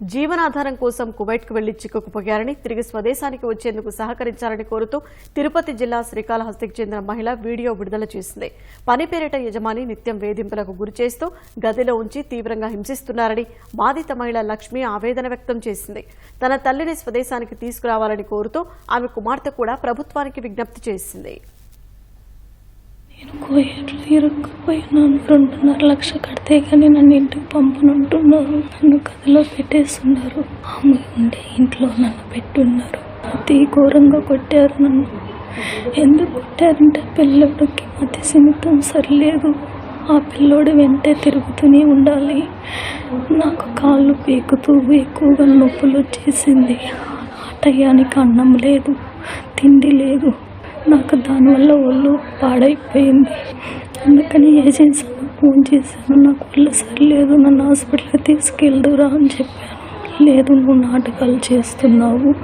జీవనాధారం కోసం కువైట్కు వెళ్ళి చిక్కుకుపోయారని తిరిగి స్వదేశానికి వచ్చేందుకు సహకరించాలని కోరుతూ తిరుపతి జిల్లా శ్రీకాళహస్తికి చెందిన మహిళ వీడియో విడుదల చేసింది. పని పేరిట యజమాని నిత్యం వేధింపులకు గురిచేస్తూ గదిలో ఉంచి తీవ్రంగా హింసిస్తున్నారని బాధిత మహిళ లక్ష్మి ఆవేదన వ్యక్తం చేసింది. తన తల్లిని స్వదేశానికి తీసుకురావాలని కోరుతూ ఆమె కుమార్తె కూడా ప్రభుత్వానికి విజ్ఞప్తి చేసింది. నేను ఇరుక్కుపోయినాను. రెండున్నర లక్ష కడితే కానీ నన్ను ఇంటికి పంపనుంటున్నారు. నన్ను కథలో పెట్టేస్తున్నారు. ఆమె ఉండే ఇంట్లో నన్ను పెట్టున్నారు. అతి ఘోరంగా కొట్టారు నన్ను. ఎందుకు కొట్టారంటే పిల్లడికి మతి సిమితం సరిలేదు. ఆ పిల్లోడు వెంటే తిరుగుతూనే ఉండాలి. నాకు కాళ్ళు పీకుతూ ఎక్కువగా నొప్పులు వచ్చేసింది. ఆ టయానికి అన్నం లేదు తిండి లేదు. నాకు దానివల్ల ఒళ్ళు పాడైపోయింది. అందుకని ఏజెన్సీ ఫోన్ చేశాను. నాకు ఒళ్ళు సరిలేదు. నన్ను హాస్పిటల్కి తీసుకెళ్దురా అని చెప్పాను లేదు నువ్వు నాటకాలు చేస్తున్నావు.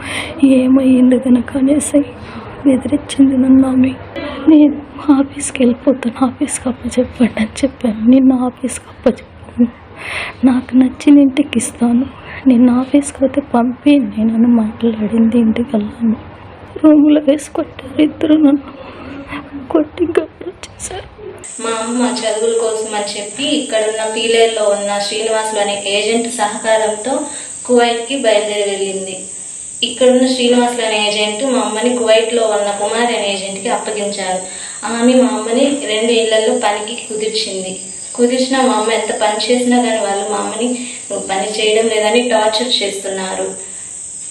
ఏమయ్యింది కనుక అనేసి ఎదిరించింది నన్ను ఆమె. నేను ఆఫీస్కి వెళ్ళిపోతాను. ఆఫీస్కి అప్పచెప్పండి అని చెప్పాను. నిన్న ఆఫీస్కి అప్పచెప్పాను. నాకు నచ్చిన ఇంటికి ఇస్తాను. నిన్న ఆఫీస్కి అయితే పంపి నేను మాట్లాడింది ఇంటికి వెళ్ళాను. రూమ్లో వేసి కొట్టారు ఇద్దరు నన్ను. కొట్టి గప్పుడు వచ్చేసారు మా అమ్మ చదువుల కోసం అని చెప్పి ఇక్కడ ఉన్న ఉన్న శ్రీనివాసులు అనే ఏజెంట్ సహకారంతో కువైట్కి బయలుదేరి వెళ్ళింది. ఇక్కడున్న శ్రీనివాసులు అనే ఏజెంట్ మా అమ్మని కువైట్లో ఉన్న కుమారి అనే ఏజెంట్కి అప్పగించారు. ఆమె మా అమ్మని రెండు ఇళ్ళలో పనికి కుదిర్చింది. కుదిర్చిన మా అమ్మ ఎంత పని చేసినా కానీ వాళ్ళు మా అమ్మని నువ్వు పని చేయడం లేదని టార్చర్ చేస్తున్నారు.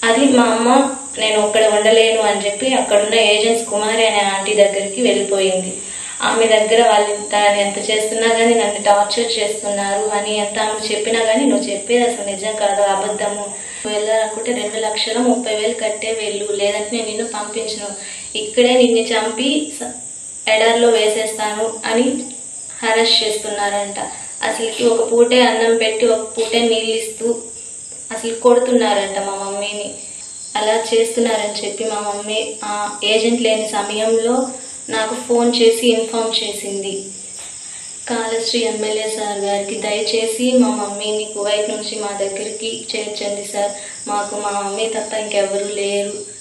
అది మా అమ్మ నేను ఒక్కడ ఉండలేను అని చెప్పి అక్కడున్న ఏజెంట్స్ కుమారి అనే ఆంటీ దగ్గరికి వెళ్ళిపోయింది. ఆమె దగ్గర వాళ్ళు దాన్ని ఎంత చేస్తున్నా కానీ నన్ను టార్చర్ చేస్తున్నారు అని ఎంత ఆమె చెప్పినా కానీ నువ్వు చెప్పేది అసలు నిజం కాదు అబద్ధము. నువ్వు వెళ్ళాలనుకుంటే రెండు లక్షల ముప్పై వేలు కట్టే వెళ్ళు. లేదంటే నేను నిన్ను పంపించను. ఇక్కడే నిన్ను చంపి స- ఎడార్లో వేసేస్తాను అని హరస్ చేస్తున్నారంట. అసలుకి ఒక పూటే అన్నం పెట్టి ఒక పూటే నీళ్ళు ఇస్తూ అసలు కొడుతున్నారంట మా మమ్మీని. అలా చేస్తున్నారని చెప్పి మా మమ్మీ ఆ ఏజెంట్ లేని సమయంలో నాకు ఫోన్ చేసి ఇన్ఫామ్ చేసింది. కాళశ్రీ ఎమ్మెల్యే సార్ గారికి దయచేసి మా మమ్మీని కువైట్ నుంచి మా దగ్గరికి చేర్చండి సార్. మాకు మా మమ్మీ తప్ప ఇంకెవరూ లేరు.